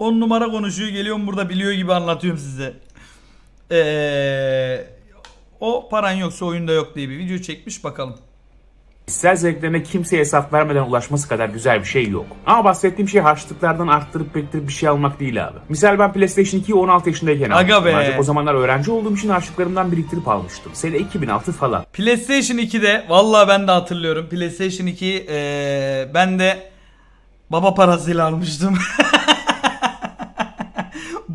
10 numara konuşuyor geliyorum burada biliyor gibi anlatıyorum size. Ee, o paran yoksa oyunda yok diye bir video çekmiş bakalım. Kişisel zevklerine kimseye hesap vermeden ulaşması kadar güzel bir şey yok. Ama bahsettiğim şey harçlıklardan arttırıp bektirip bir şey almak değil abi. Misal ben PlayStation 2'yi 16 yaşındayken Aga almıştım. be. Ancak o zamanlar öğrenci olduğum için harçlıklarımdan biriktirip almıştım. Sene 2006 falan. PlayStation 2'de vallahi ben de hatırlıyorum. PlayStation 2 ee, ben de baba parasıyla almıştım.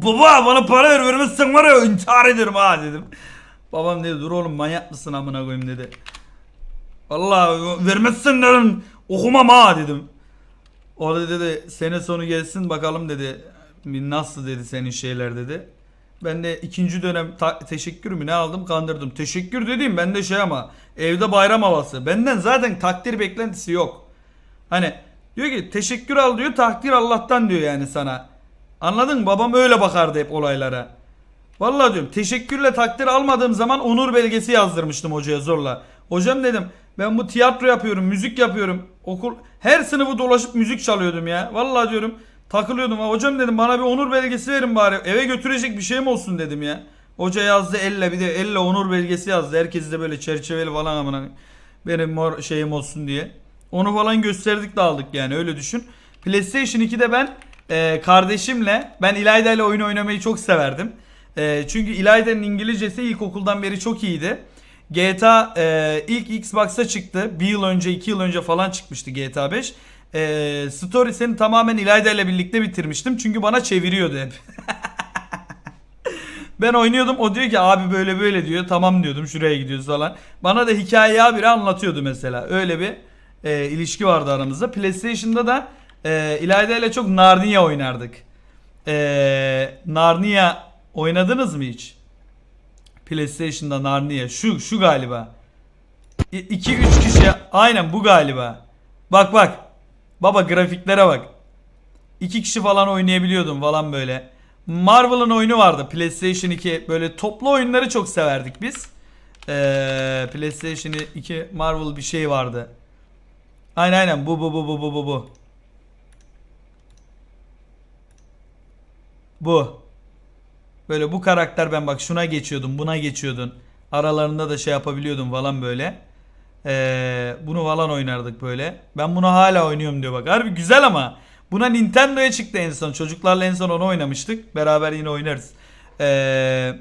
Baba bana para ver vermezsen var ya intihar ederim ha dedim. Babam dedi dur oğlum manyak mısın amına koyayım dedi. Vallahi vermezsen dedim okumam ha dedim. O da dedi sene sonu gelsin bakalım dedi. Nasıl dedi senin şeyler dedi. Ben de ikinci dönem teşekkür mü ne aldım kandırdım. Teşekkür dediğim bende şey ama evde bayram havası. Benden zaten takdir beklentisi yok. Hani diyor ki teşekkür al diyor takdir Allah'tan diyor yani sana. Anladın mı? Babam öyle bakardı hep olaylara. Vallahi diyorum teşekkürle takdir almadığım zaman onur belgesi yazdırmıştım hocaya zorla. Hocam dedim ben bu tiyatro yapıyorum, müzik yapıyorum. Okul her sınıfı dolaşıp müzik çalıyordum ya. Vallahi diyorum takılıyordum. Hocam dedim bana bir onur belgesi verin bari. Eve götürecek bir şeyim olsun dedim ya. Hoca yazdı elle bir de elle onur belgesi yazdı. Herkes de böyle çerçeveli falan amına benim mor şeyim olsun diye. Onu falan gösterdik de aldık yani öyle düşün. PlayStation 2'de ben e, kardeşimle ben İlayda ile oyun oynamayı çok severdim. E, çünkü İlayda'nın İngilizcesi ilkokuldan beri çok iyiydi. GTA e, ilk Xbox'a çıktı. Bir yıl önce, iki yıl önce falan çıkmıştı GTA 5. E, Stories'ini tamamen İlayda ile birlikte bitirmiştim. Çünkü bana çeviriyordu hep. Ben oynuyordum o diyor ki abi böyle böyle diyor tamam diyordum şuraya gidiyoruz falan. Bana da hikayeyi habire anlatıyordu mesela öyle bir e, ilişki vardı aramızda. PlayStation'da da e, İlayda ile çok Narnia oynardık. E, Narnia oynadınız mı hiç? PlayStation'da Narnia şu şu galiba. 2-3 kişi aynen bu galiba. Bak bak. Baba grafiklere bak. İki kişi falan oynayabiliyordum falan böyle. Marvel'ın oyunu vardı PlayStation 2 böyle toplu oyunları çok severdik biz. Ee, PlayStation 2 Marvel bir şey vardı. Aynen aynen bu bu bu bu bu bu bu. Böyle bu karakter ben bak şuna geçiyordum buna geçiyordun. Aralarında da şey yapabiliyordum falan böyle. Ee, bunu falan oynardık böyle. Ben bunu hala oynuyorum diyor bak. Harbi güzel ama. Buna Nintendo'ya çıktı en son. Çocuklarla en son onu oynamıştık. Beraber yine oynarız. Ee,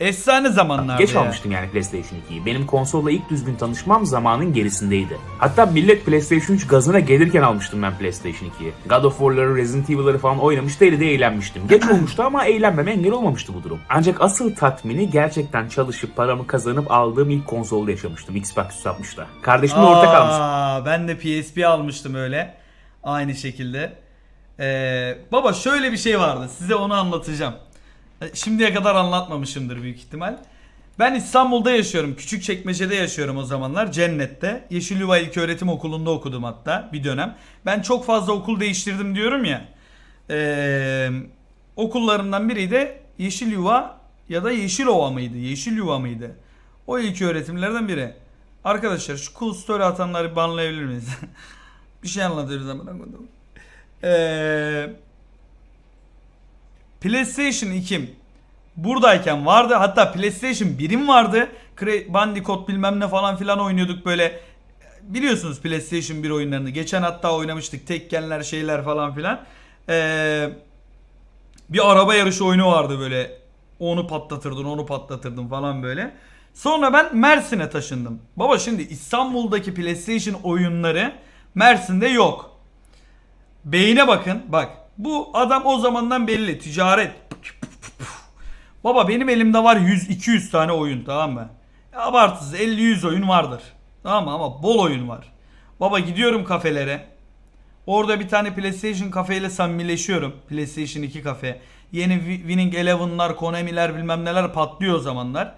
efsane zamanlar. Geç almıştım yani PlayStation 2'yi. Benim konsolla ilk düzgün tanışmam zamanın gerisindeydi. Hatta millet PlayStation 3 gazına gelirken almıştım ben PlayStation 2'yi. God of War'ları, Resident Evil'ları falan oynamış deli de eğlenmiştim. Geç olmuştu ama eğlenmeme engel olmamıştı bu durum. Ancak asıl tatmini gerçekten çalışıp paramı kazanıp aldığım ilk konsolda yaşamıştım. Xbox 360'da. Kardeşimle ortak almıştım. Aa, ben de PSP almıştım öyle. Aynı şekilde. Ee, baba şöyle bir şey vardı. Size onu anlatacağım. E, Şimdiye kadar anlatmamışımdır büyük ihtimal. Ben İstanbul'da yaşıyorum. Küçükçekmece'de yaşıyorum o zamanlar. Cennet'te. Yeşilyuva İlköğretim Okulu'nda okudum hatta bir dönem. Ben çok fazla okul değiştirdim diyorum ya. Ee, okullarımdan biri de Yeşilyuva ya da Yeşilova mıydı? Yeşilyuva mıydı? O ilk öğretimlerden biri. Arkadaşlar şu cool story atanları banlayabilir miyiz? bir şey anlatıyoruz ama. Ee, PlayStation 2'm buradayken vardı. Hatta PlayStation 1'im vardı. Bandicoot bilmem ne falan filan oynuyorduk böyle. Biliyorsunuz PlayStation 1 oyunlarını. Geçen hatta oynamıştık. Tekkenler şeyler falan filan. Ee, bir araba yarışı oyunu vardı böyle. Onu patlatırdın, onu patlatırdın falan böyle. Sonra ben Mersin'e taşındım. Baba şimdi İstanbul'daki PlayStation oyunları Mersin'de yok. Beyine bakın. Bak. Bu adam o zamandan belli. Ticaret. Baba benim elimde var 100-200 tane oyun tamam mı? Ya Abartısız 50-100 oyun vardır. Tamam mı? Ama bol oyun var. Baba gidiyorum kafelere. Orada bir tane PlayStation kafeyle samimileşiyorum. PlayStation 2 kafe. Yeni Wi- Winning Eleven'lar, Konami'ler bilmem neler patlıyor o zamanlar.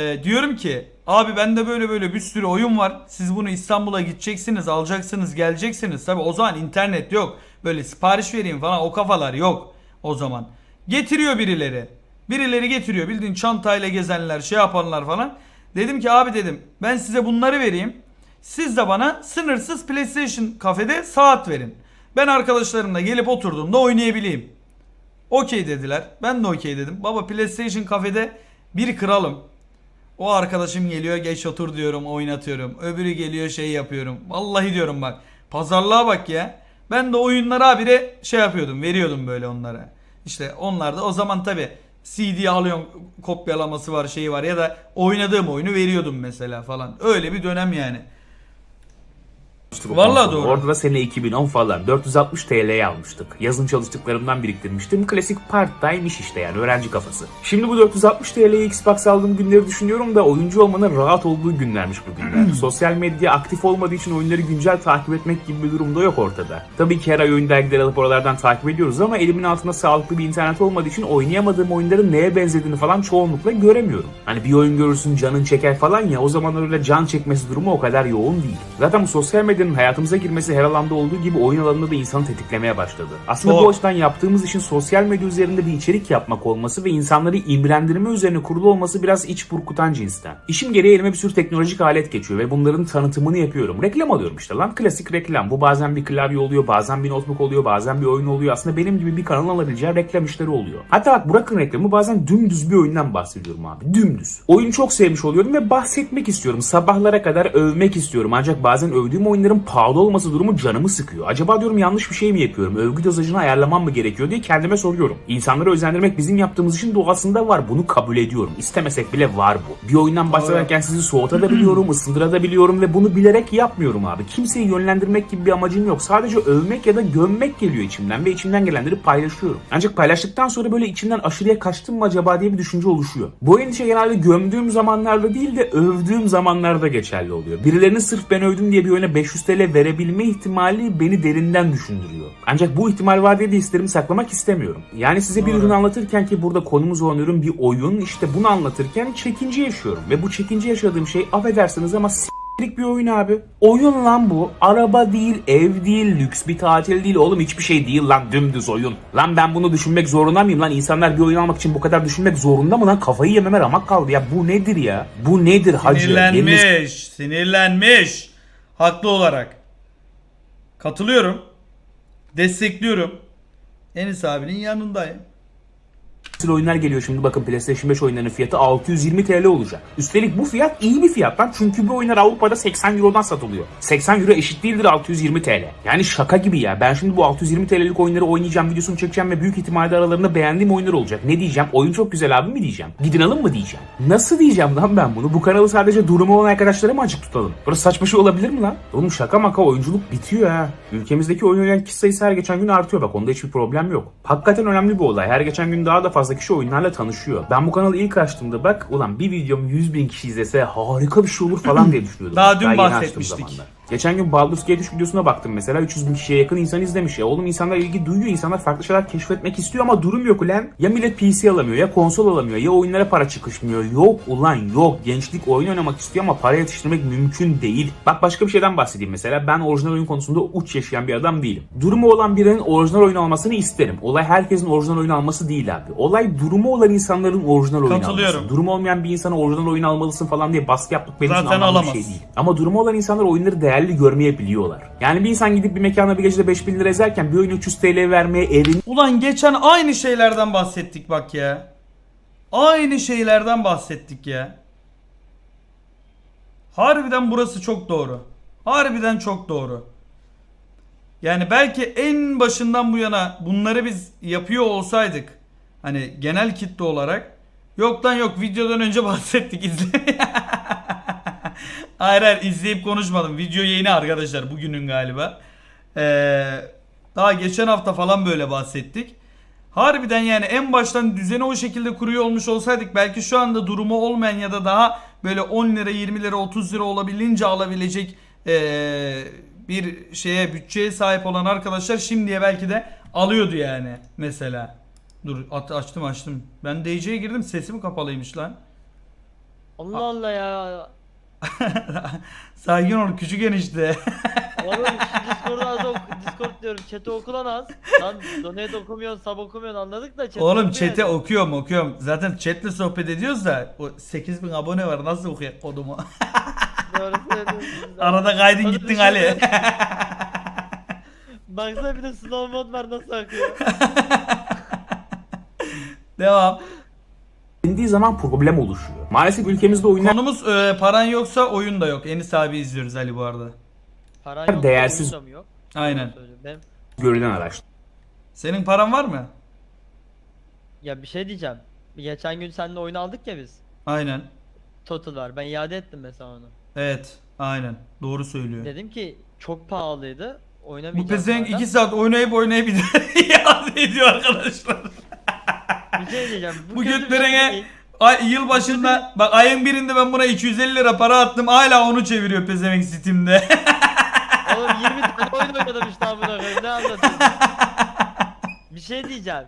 Ee, diyorum ki abi bende böyle böyle bir sürü oyun var. Siz bunu İstanbul'a gideceksiniz, alacaksınız, geleceksiniz. Tabi o zaman internet yok. Böyle sipariş vereyim falan o kafalar yok o zaman. Getiriyor birileri. Birileri getiriyor. Bildiğin çantayla gezenler, şey yapanlar falan. Dedim ki abi dedim ben size bunları vereyim. Siz de bana sınırsız PlayStation kafede saat verin. Ben arkadaşlarımla gelip oturduğumda oynayabileyim. Okey dediler. Ben de okey dedim. Baba PlayStation kafede bir kralım. O arkadaşım geliyor geç otur diyorum oynatıyorum. Öbürü geliyor şey yapıyorum. Vallahi diyorum bak. Pazarlığa bak ya. Ben de oyunları habire şey yapıyordum. Veriyordum böyle onlara. İşte onlar da o zaman tabi CD alıyorum kopyalaması var şeyi var ya da oynadığım oyunu veriyordum mesela falan. Öyle bir dönem yani. Vallahi konsolu. doğru. Orada da sene 2010 falan 460 TL'ye almıştık. Yazın çalıştıklarımdan biriktirmiştim. Klasik part time iş işte yani öğrenci kafası. Şimdi bu 460 TL'ye Xbox aldığım günleri düşünüyorum da oyuncu olmanın rahat olduğu günlermiş bu günler. Sosyal medya aktif olmadığı için oyunları güncel takip etmek gibi bir durum da yok ortada. Tabii ki her ay oyun dergileri alıp oralardan takip ediyoruz ama elimin altında sağlıklı bir internet olmadığı için oynayamadığım oyunların neye benzediğini falan çoğunlukla göremiyorum. Hani bir oyun görürsün canın çeker falan ya o zaman öyle can çekmesi durumu o kadar yoğun değil. Zaten bu sosyal medyanın hayatımıza girmesi her alanda olduğu gibi oyun alanında da insanı tetiklemeye başladı. Aslında Çok. bu açıdan yaptığımız işin sosyal medya üzerinde bir içerik yapmak olması ve insanları imrendirme üzerine kurulu olması biraz iç burkutan cinsten. İşim gereği elime bir sürü teknolojik alet geçiyor ve bunların tanıtımını yapıyorum. Reklam alıyorum işte lan klasik reklam. Bu bazen bir klavye oluyor, bazen bir notebook oluyor, bazen bir oyun oluyor. Aslında benim gibi bir kanalın alabileceği reklam işleri oluyor. Hatta bak bırakın reklamı bazen dümdüz bir oyundan bahsediyorum abi. Dümdüz. Oyunu çok sevmiş oluyorum ve bahsetmek istiyorum. Sabahlara kadar övmek istiyorum. Ancak bazen övdüğüm oyunların pahalı olması durumu canımı sıkıyor. Acaba diyorum yanlış bir şey mi yapıyorum? Övgü dozajını ayarlamam mı gerekiyor diye kendime soruyorum. İnsanları özendirmek bizim yaptığımız işin doğasında var. Bunu kabul ediyorum. İstemesek bile var bu. Bir oyundan bahsederken sizi soğutabiliyorum, ısındırabiliyorum ve bunu bilerek yapmıyorum abi. Kimseyi yönlendirmek gibi bir amacım yok. Sadece övmek ya da gömmek geliyor içimden ve içimden gelenleri paylaşıyorum. Ancak paylaştıktan sonra böyle içimden aşırıya kaçtım mı acaba diye bir düşünce oluşuyor. Bu endişe genelde gömdüğüm zamanlarda değil de övdüğüm zamanlarda geçerli oluyor. Birilerinin sırf ben övdüm diye bir oyuna 500 TL verebilme ihtimali beni derinden düşündürüyor. Ancak bu ihtimal var diye de hislerimi saklamak istemiyorum. Yani size bir Doğru. ürün anlatırken ki burada konumuz olan ürün bir oyun işte bunu anlatırken çekince yaşıyorum. Ve bu çekince yaşadığım şey affedersiniz ama s**lik bir oyun abi. Oyun lan bu. Araba değil, ev değil, lüks bir tatil değil. Oğlum hiçbir şey değil lan dümdüz oyun. Lan ben bunu düşünmek zorunda mıyım lan? İnsanlar bir oyun almak için bu kadar düşünmek zorunda mı lan? Kafayı yememe ramak kaldı ya. Bu nedir ya? Bu nedir hacı? Sinirlenmiş. Sinirlenmiş. Haklı olarak. Katılıyorum. Destekliyorum. Enis abinin yanındayım. Nesil oyunlar geliyor şimdi bakın PlayStation 5 oyunlarının fiyatı 620 TL olacak. Üstelik bu fiyat iyi bir fiyat lan çünkü bu oyunlar Avrupa'da 80 Euro'dan satılıyor. 80 Euro eşit değildir 620 TL. Yani şaka gibi ya ben şimdi bu 620 TL'lik oyunları oynayacağım videosunu çekeceğim ve büyük ihtimalle aralarında beğendiğim oyunlar olacak. Ne diyeceğim? Oyun çok güzel abi mi diyeceğim? Gidin alın mı diyeceğim? Nasıl diyeceğim lan ben bunu? Bu kanalı sadece durumu olan arkadaşlara mı açık tutalım? Burası saçma şey olabilir mi lan? Oğlum şaka maka oyunculuk bitiyor ha. Ülkemizdeki oyun oynayan kişi sayısı her geçen gün artıyor bak onda hiçbir problem yok. Hakikaten önemli bir olay. Her geçen gün daha da fazla kişi oyunlarla tanışıyor. Ben bu kanalı ilk açtığımda bak ulan bir videom 100 bin kişi izlese harika bir şey olur falan diye düşünüyordum. Daha dün açtığım bahsetmiştik. Geçen gün Baldur's Gate 3 videosuna baktım mesela 300 bin kişiye yakın insan izlemiş ya. Oğlum insanlar ilgi duyuyor, insanlar farklı şeyler keşfetmek istiyor ama durum yok ulan. Ya millet PC alamıyor ya konsol alamıyor ya oyunlara para çıkışmıyor. Yok ulan yok. Gençlik oyun oynamak istiyor ama para yetiştirmek mümkün değil. Bak başka bir şeyden bahsedeyim mesela. Ben orijinal oyun konusunda uç yaşayan bir adam değilim. Durumu olan birinin orijinal oyun almasını isterim. Olay herkesin orijinal oyun alması değil abi. Olay durumu olan insanların orijinal oyun alması. Durumu olmayan bir insana orijinal oyun almalısın falan diye baskı yaptık benim için Zaten bir alamaz. şey değil. Ama durumu olan insanlar oyunları değerli görmeyebiliyorlar. Yani bir insan gidip bir mekana bir gecede 5000 lira ezerken bir oyun 300 TL vermeye erin Ulan geçen aynı şeylerden bahsettik bak ya. Aynı şeylerden bahsettik ya. Harbiden burası çok doğru. Harbiden çok doğru. Yani belki en başından bu yana bunları biz yapıyor olsaydık hani genel kitle olarak yok lan yok videodan önce bahsettik izle. Hayır hayır izleyip konuşmadım. Video yeni arkadaşlar bugünün galiba. Ee, daha geçen hafta falan böyle bahsettik. Harbiden yani en baştan düzeni o şekilde kuruyor olmuş olsaydık belki şu anda durumu olmayan ya da daha böyle 10 lira 20 lira 30 lira olabildiğince alabilecek ee, bir şeye bütçeye sahip olan arkadaşlar şimdiye belki de alıyordu yani mesela. Dur at- açtım açtım. Ben DC'ye girdim sesim kapalıymış lan. Allah Allah ya. Sakin ol küçük enişte. Oğlum şu Discord'u az ok Discord diyorum chat'i oku lan az. Lan donate okumuyorsun sub okumuyorsun anladık da chat'i Oğlum yani. okuyorum okuyorum. Zaten chat'le sohbet ediyoruz da o 8000 abone var nasıl okuyak kodumu. Doğru söylüyorsun. Arada kaydın Bana gittin şey Ali. Baksana bir de slow mod var nasıl akıyor. Devam. Dendiği zaman problem oluşuyor. Maalesef ülkemizde oyunlar Konumuz e, paran yoksa oyun da yok. Enis abi izliyoruz Ali bu arada. Paran yok. Değersiz. oyun da mı yok? Aynen. Benim... görülen araçlar. Senin paran var mı? Ya bir şey diyeceğim. Geçen gün seninle oyun aldık ya biz. Aynen. Total var. Ben iade ettim mesela onu. Evet. Aynen. Doğru söylüyor. Dedim ki çok pahalıydı. Bu Oynamayacağım. pezevenk zaten. 2 saat oynayıp oynayıp iade ediyor arkadaşlar. Bir şey diyeceğim. Bu kötü bir şey götlerine değil. ay, yıl başında bak ayın birinde ben buna 250 lira para attım hala onu çeviriyor pezevenk Steam'de. Oğlum 20 tane oyun oynadım işte amına koyayım. Ne anlatıyorsun? bir şey diyeceğim.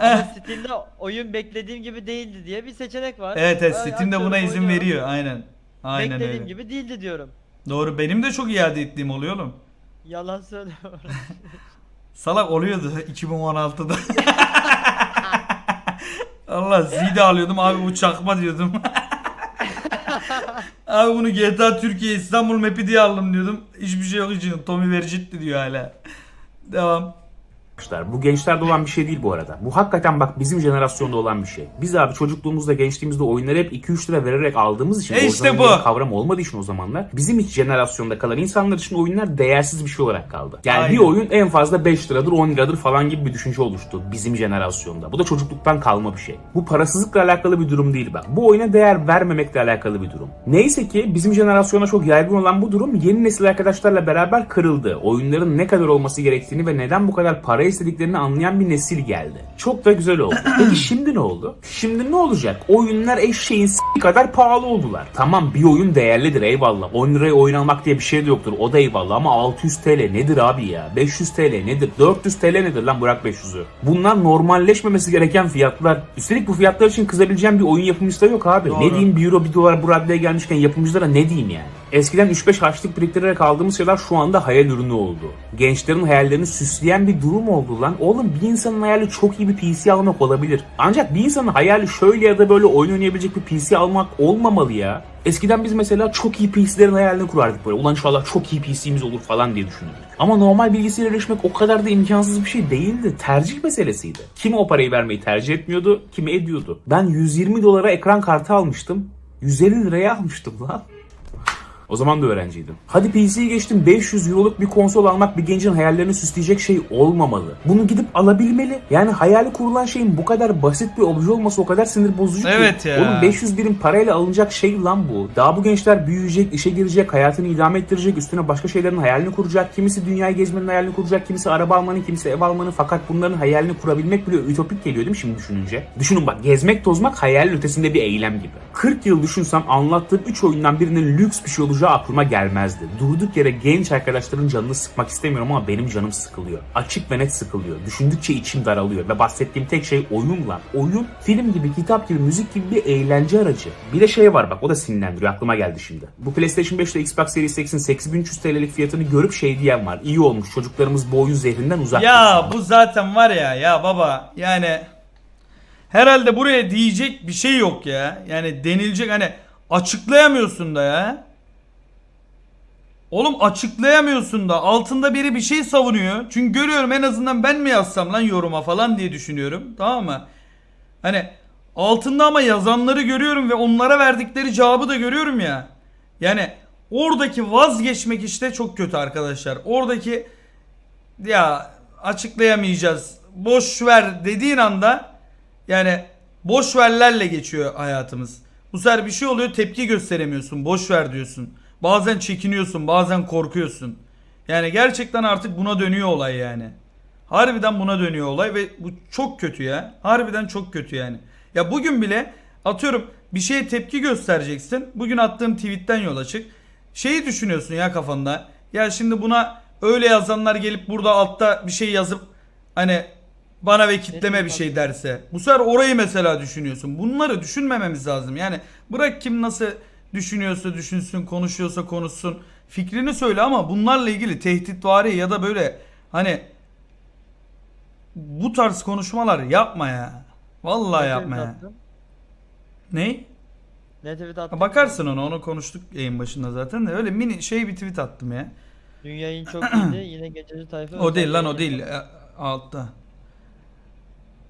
Ama Steam'de oyun beklediğim gibi değildi diye bir seçenek var. evet evet Steam'de buna izin oynuyorum. veriyor aynen. Aynen Beklediğim öyle. gibi değildi diyorum. Doğru benim de çok iade ettiğim oluyor oğlum. Yalan söyleme. Salak oluyordu 2016'da. Allah zide alıyordum abi bu çakma diyordum. abi bunu GTA Türkiye İstanbul map'i diye aldım diyordum. Hiçbir şey yok için Tommy Vercitti diyor hala. Devam. Bu gençlerde olan bir şey değil bu arada. Bu hakikaten bak bizim jenerasyonda olan bir şey. Biz abi çocukluğumuzda gençliğimizde oyunları hep 2-3 lira vererek aldığımız için E işte bu. kavram olmadığı için o zamanlar bizim hiç jenerasyonda kalan insanlar için oyunlar değersiz bir şey olarak kaldı. Yani Aynen. bir oyun en fazla 5 liradır 10 liradır falan gibi bir düşünce oluştu bizim jenerasyonda. Bu da çocukluktan kalma bir şey. Bu parasızlıkla alakalı bir durum değil bak. Bu oyuna değer vermemekle alakalı bir durum. Neyse ki bizim jenerasyona çok yaygın olan bu durum yeni nesil arkadaşlarla beraber kırıldı. Oyunların ne kadar olması gerektiğini ve neden bu kadar para istediklerini anlayan bir nesil geldi. Çok da güzel oldu. Peki şimdi ne oldu? Şimdi ne olacak? Oyunlar eşeğin s**k kadar pahalı oldular. Tamam bir oyun değerlidir eyvallah. 10 liraya oyun almak diye bir şey de yoktur. O da eyvallah ama 600 TL nedir abi ya? 500 TL nedir? 400 TL nedir lan bırak 500'ü? Bunlar normalleşmemesi gereken fiyatlar. Üstelik bu fiyatlar için kızabileceğim bir oyun yapımcısı da yok abi. Doğru. Ne diyeyim 1 euro 1 dolar bu raddeye gelmişken yapımcılara ne diyeyim yani? Eskiden 3-5 harçlık biriktirerek aldığımız şeyler şu anda hayal ürünü oldu. Gençlerin hayallerini süsleyen bir durum oldu lan. Oğlum bir insanın hayali çok iyi bir PC almak olabilir. Ancak bir insanın hayali şöyle ya da böyle oyun oynayabilecek bir PC almak olmamalı ya. Eskiden biz mesela çok iyi PC'lerin hayalini kurardık böyle. Ulan inşallah çok iyi PC'miz olur falan diye düşünürdük. Ama normal bilgisayara erişmek o kadar da imkansız bir şey değildi. Tercih meselesiydi. Kimi o parayı vermeyi tercih etmiyordu, kimi ediyordu. Ben 120 dolara ekran kartı almıştım. 150 liraya almıştım lan. O zaman da öğrenciydim. Hadi PC'yi geçtim 500 euroluk bir konsol almak bir gencin hayallerini süsleyecek şey olmamalı. Bunu gidip alabilmeli. Yani hayali kurulan şeyin bu kadar basit bir obje olması o kadar sinir bozucu ki. Evet ya. Oğlum 500 birim parayla alınacak şey lan bu. Daha bu gençler büyüyecek, işe girecek, hayatını idame ettirecek, üstüne başka şeylerin hayalini kuracak. Kimisi dünyayı gezmenin hayalini kuracak, kimisi araba almanın, kimisi ev almanın. Fakat bunların hayalini kurabilmek bile ütopik geliyor değil mi şimdi düşününce? Düşünün bak gezmek tozmak hayalin ötesinde bir eylem gibi. 40 yıl düşünsem anlattığım 3 oyundan birinin lüks bir şey olacağı aklıma gelmezdi. Durduk yere genç arkadaşların canını sıkmak istemiyorum ama benim canım sıkılıyor. Açık ve net sıkılıyor. Düşündükçe içim daralıyor ve bahsettiğim tek şey oyun lan. Oyun film gibi, kitap gibi, müzik gibi bir eğlence aracı. Bir de şey var bak o da sinirlendiriyor aklıma geldi şimdi. Bu PlayStation 5 ile Xbox Series X'in 8300 TL'lik fiyatını görüp şey diyen var. İyi olmuş çocuklarımız bu oyun zehrinden uzak Ya bu zaten var ya ya baba yani herhalde buraya diyecek bir şey yok ya. Yani denilecek hani açıklayamıyorsun da ya. Oğlum açıklayamıyorsun da altında biri bir şey savunuyor. Çünkü görüyorum en azından ben mi yazsam lan yoruma falan diye düşünüyorum. Tamam mı? Hani altında ama yazanları görüyorum ve onlara verdikleri cevabı da görüyorum ya. Yani oradaki vazgeçmek işte çok kötü arkadaşlar. Oradaki ya açıklayamayacağız. Boş ver dediğin anda yani boş verlerle geçiyor hayatımız. Bu sefer bir şey oluyor tepki gösteremiyorsun. Boş ver diyorsun. Bazen çekiniyorsun, bazen korkuyorsun. Yani gerçekten artık buna dönüyor olay yani. Harbiden buna dönüyor olay ve bu çok kötü ya. Harbiden çok kötü yani. Ya bugün bile atıyorum bir şeye tepki göstereceksin. Bugün attığım tweetten yola çık. Şeyi düşünüyorsun ya kafanda. Ya şimdi buna öyle yazanlar gelip burada altta bir şey yazıp hani bana ve kitleme bir şey derse. Bu sefer orayı mesela düşünüyorsun. Bunları düşünmememiz lazım. Yani bırak kim nasıl düşünüyorsa düşünsün, konuşuyorsa konuşsun. Fikrini söyle ama bunlarla ilgili tehditvari ya da böyle hani bu tarz konuşmalar yapma ya. Vallahi Ne yapma tweet ya. attın? Ne? Ne tweet attın? Bakarsın ona onu konuştuk yayın başında zaten de öyle mini şey bir tweet attım ya. Dün yayın çok iyiydi. Yine gececi tayfa. O değil lan o değil. E, Altta.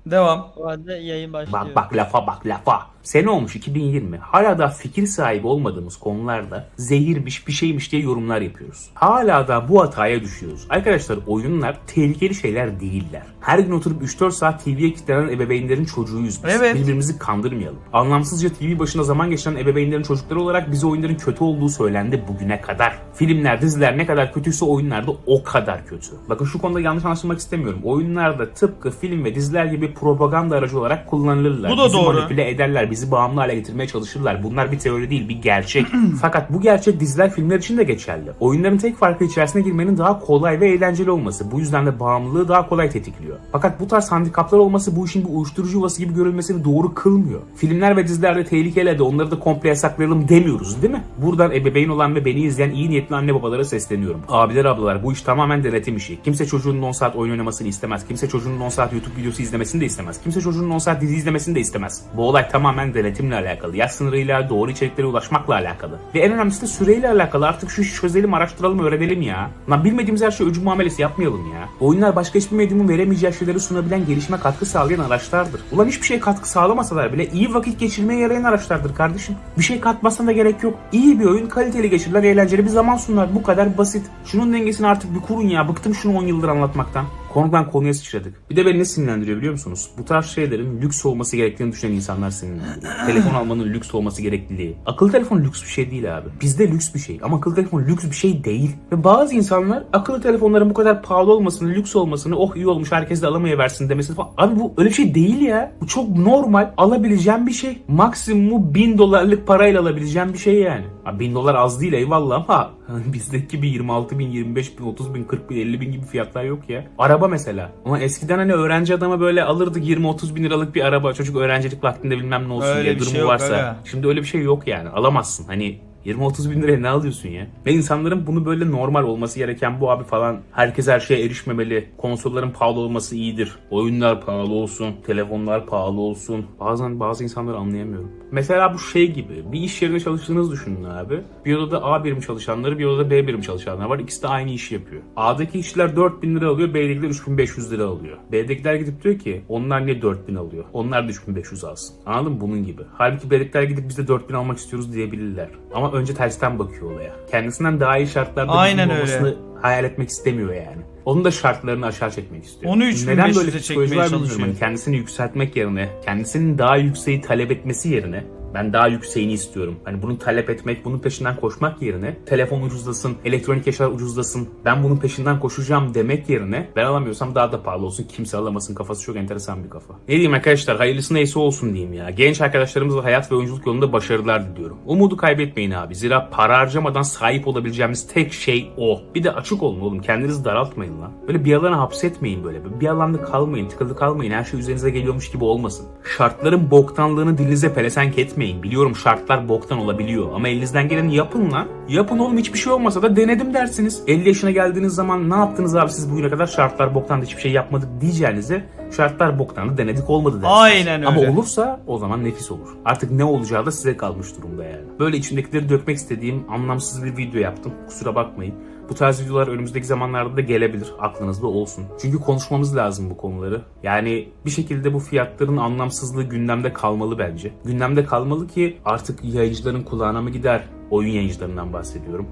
Devam. O halde yayın başlıyor. Bak bak lafa bak lafa. Sene olmuş 2020. Hala da fikir sahibi olmadığımız konularda zehirmiş bir şeymiş diye yorumlar yapıyoruz. Hala da bu hataya düşüyoruz. Arkadaşlar oyunlar tehlikeli şeyler değiller. Her gün oturup 3-4 saat TV'ye kilitlenen ebeveynlerin çocuğuyuz biz. Evet. Birbirimizi kandırmayalım. Anlamsızca TV başında zaman geçiren ebeveynlerin çocukları olarak bize oyunların kötü olduğu söylendi bugüne kadar. Filmler, diziler ne kadar kötüyse oyunlarda o kadar kötü. Bakın şu konuda yanlış anlaşılmak istemiyorum. Oyunlarda tıpkı film ve diziler gibi propaganda aracı olarak kullanılırlar. Bu da bizi doğru. manipüle ederler, bizi bağımlı hale getirmeye çalışırlar. Bunlar bir teori değil, bir gerçek. Fakat bu gerçek diziler, filmler için de geçerli. Oyunların tek farkı içerisine girmenin daha kolay ve eğlenceli olması. Bu yüzden de bağımlılığı daha kolay tetikliyor. Fakat bu tarz handikaplar olması bu işin bir uyuşturucu yuvası gibi görülmesini doğru kılmıyor. Filmler ve dizilerde tehlikeli de onları da komple yasaklayalım demiyoruz değil mi? Buradan ebeveyn olan ve beni izleyen iyi niyetli anne babalara sesleniyorum. Abiler ablalar bu iş tamamen denetim işi. Kimse çocuğunun 10 saat oyun oynamasını istemez. Kimse çocuğunun 10 saat YouTube videosu izlemesini de istemez. Kimse çocuğunun 10 saat dizi izlemesini de istemez. Bu olay tamamen denetimle alakalı. Yaş sınırıyla, doğru içeriklere ulaşmakla alakalı. Ve en önemlisi de süreyle alakalı. Artık şu işi çözelim, araştıralım, öğrenelim ya. Lan bilmediğimiz her şey öcü muamelesi yapmayalım ya. Oyunlar başka hiçbir medyumun veremeyeceği şeyleri sunabilen, gelişime katkı sağlayan araçlardır. Ulan hiçbir şey katkı sağlamasalar bile iyi vakit geçirmeye yarayan araçlardır kardeşim. Bir şey katmasına da gerek yok. İyi bir oyun, kaliteli geçirilen, eğlenceli bir zaman sunar. Bu kadar basit. Şunun dengesini artık bir kurun ya. Bıktım şunu 10 yıldır anlatmaktan. Konudan konuya sıçradık. Bir de beni ne sinirlendiriyor biliyor musunuz? Bu tarz şeylerin lüks olması gerektiğini düşünen insanlar sinirlendiriyor. telefon almanın lüks olması gerekliliği. Akıllı telefon lüks bir şey değil abi. Bizde lüks bir şey ama akıllı telefon lüks bir şey değil. Ve bazı insanlar akıllı telefonların bu kadar pahalı olmasını, lüks olmasını, oh iyi olmuş herkes de alamayıversin demesini falan. Abi bu öyle bir şey değil ya. Bu çok normal alabileceğim bir şey. Maksimumu 1000 dolarlık parayla alabileceğim bir şey yani. 1000 dolar az değil eyvallah ama bizdeki gibi 26 bin, 25 bin, 30 bin, 40 bin, 50 bin gibi fiyatlar yok ya. Araba mesela. Ama eskiden hani öğrenci adama böyle alırdık 20-30 bin liralık bir araba. Çocuk öğrencilik vaktinde bilmem ne olsun Öyle diye bir durumu şey yok varsa. aga. Şimdi öyle bir şey yok yani. Alamazsın. Hani 20-30 bin liraya ne alıyorsun ya? Ve insanların bunu böyle normal olması gereken bu abi falan. Herkes her şeye erişmemeli. Konsolların pahalı olması iyidir. Oyunlar pahalı olsun. Telefonlar pahalı olsun. Bazen bazı insanları anlayamıyorum. Mesela bu şey gibi. Bir iş yerinde çalıştığınızı düşünün abi. Bir odada A birim çalışanları, bir odada B birim çalışanlar var. İkisi de aynı işi yapıyor. A'daki işçiler 4000 lira alıyor, B'dekiler 3500 lira alıyor. B'dekiler gidip diyor ki onlar niye 4000 alıyor? Onlar da 3500 alsın. Anladın mı? Bunun gibi. Halbuki B'dekiler gidip biz de 4000 almak istiyoruz diyebilirler. Ama önce tersten bakıyor olaya. Kendisinden daha iyi şartlarda Aynen bizim öyle. olmasını hayal etmek istemiyor yani. Onun da şartlarını aşağı çekmek istiyor. Onu 3500'e Neden böyle çekmeye bilmiyorum. çalışıyor. Hani kendisini yükseltmek yerine, kendisinin daha yükseği talep etmesi yerine ben daha yükseğini istiyorum. Hani bunu talep etmek, bunun peşinden koşmak yerine telefon ucuzlasın, elektronik eşyalar ucuzlasın, ben bunun peşinden koşacağım demek yerine ben alamıyorsam daha da pahalı olsun, kimse alamasın kafası çok enteresan bir kafa. Ne diyeyim arkadaşlar hayırlısı neyse olsun diyeyim ya. Genç arkadaşlarımızla hayat ve oyunculuk yolunda başarılar diliyorum. Umudu kaybetmeyin abi. Zira para harcamadan sahip olabileceğimiz tek şey o. Bir de açık olun oğlum. Kendinizi daraltmayın lan. Böyle bir alana hapsetmeyin böyle. Bir alanda kalmayın, tıkılı kalmayın. Her şey üzerinize geliyormuş gibi olmasın. Şartların boktanlığını dilinize pelesenk etmeyin. Biliyorum şartlar boktan olabiliyor ama elinizden geleni yapın lan. Yapın oğlum hiçbir şey olmasa da denedim dersiniz. 50 yaşına geldiğiniz zaman ne yaptınız abi siz bugüne kadar şartlar boktan hiçbir şey yapmadık diyeceğinize şartlar boktandı denedik olmadı dersiniz. Aynen Ama öyle. olursa o zaman nefis olur. Artık ne olacağı da size kalmış durumda yani. Böyle içimdekileri dökmek istediğim anlamsız bir video yaptım. Kusura bakmayın. Bu tarz videolar önümüzdeki zamanlarda da gelebilir. Aklınızda olsun. Çünkü konuşmamız lazım bu konuları. Yani bir şekilde bu fiyatların anlamsızlığı gündemde kalmalı bence. Gündemde kalmalı ki artık yayıncıların kulağına mı gider? Oyun yayıncılarından bahsediyorum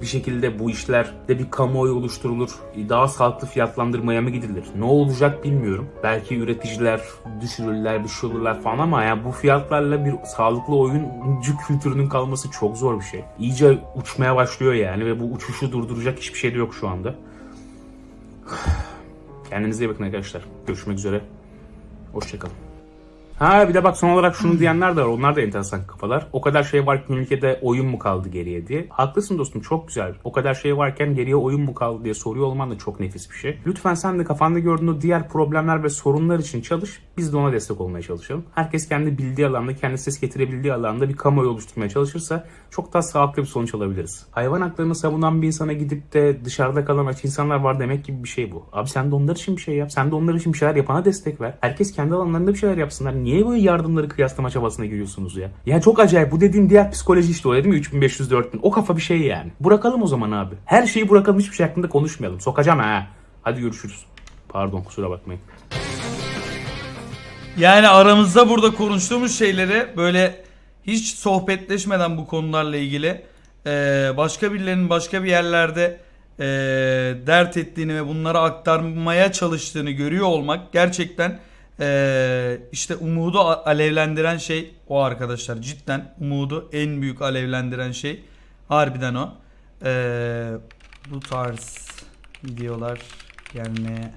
bir şekilde bu işlerde bir kamuoyu oluşturulur. Daha sağlıklı fiyatlandırmaya mı gidilir? Ne olacak bilmiyorum. Belki üreticiler düşürürler, bir şey olurlar falan ama yani bu fiyatlarla bir sağlıklı oyuncu kültürünün kalması çok zor bir şey. İyice uçmaya başlıyor yani ve bu uçuşu durduracak hiçbir şey de yok şu anda. Kendinize iyi bakın arkadaşlar. Görüşmek üzere. Hoşçakalın. Ha bir de bak son olarak şunu diyenler de var. Onlar da enteresan kafalar. O kadar şey var ki ülkede oyun mu kaldı geriye diye. Haklısın dostum çok güzel. O kadar şey varken geriye oyun mu kaldı diye soruyor olman da çok nefis bir şey. Lütfen sen de kafanda gördüğün o diğer problemler ve sorunlar için çalış. Biz de ona destek olmaya çalışalım. Herkes kendi bildiği alanda, kendi ses getirebildiği alanda bir kamuoyu oluşturmaya çalışırsa çok daha sağlıklı bir sonuç alabiliriz. Hayvan haklarını savunan bir insana gidip de dışarıda kalan aç insanlar var demek gibi bir şey bu. Abi sen de onlar için bir şey yap. Sen de onlar için bir şeyler yapana destek ver. Herkes kendi alanlarında bir şeyler yapsınlar. Niye böyle yardımları kıyaslama çabasına giriyorsunuz ya? Ya çok acayip. Bu dediğim diğer psikoloji işte o dedim ya 3500 4000. O kafa bir şey yani. Bırakalım o zaman abi. Her şeyi bırakalım hiçbir şey hakkında konuşmayalım. Sokacağım ha. Hadi görüşürüz. Pardon kusura bakmayın. Yani aramızda burada konuştuğumuz şeyleri böyle hiç sohbetleşmeden bu konularla ilgili eee, başka birilerinin başka bir yerlerde eee, dert ettiğini ve bunları aktarmaya çalıştığını görüyor olmak gerçekten eee, işte umudu alevlendiren şey o arkadaşlar. Cidden umudu en büyük alevlendiren şey harbiden o. Eee, bu tarz videolar gelmeye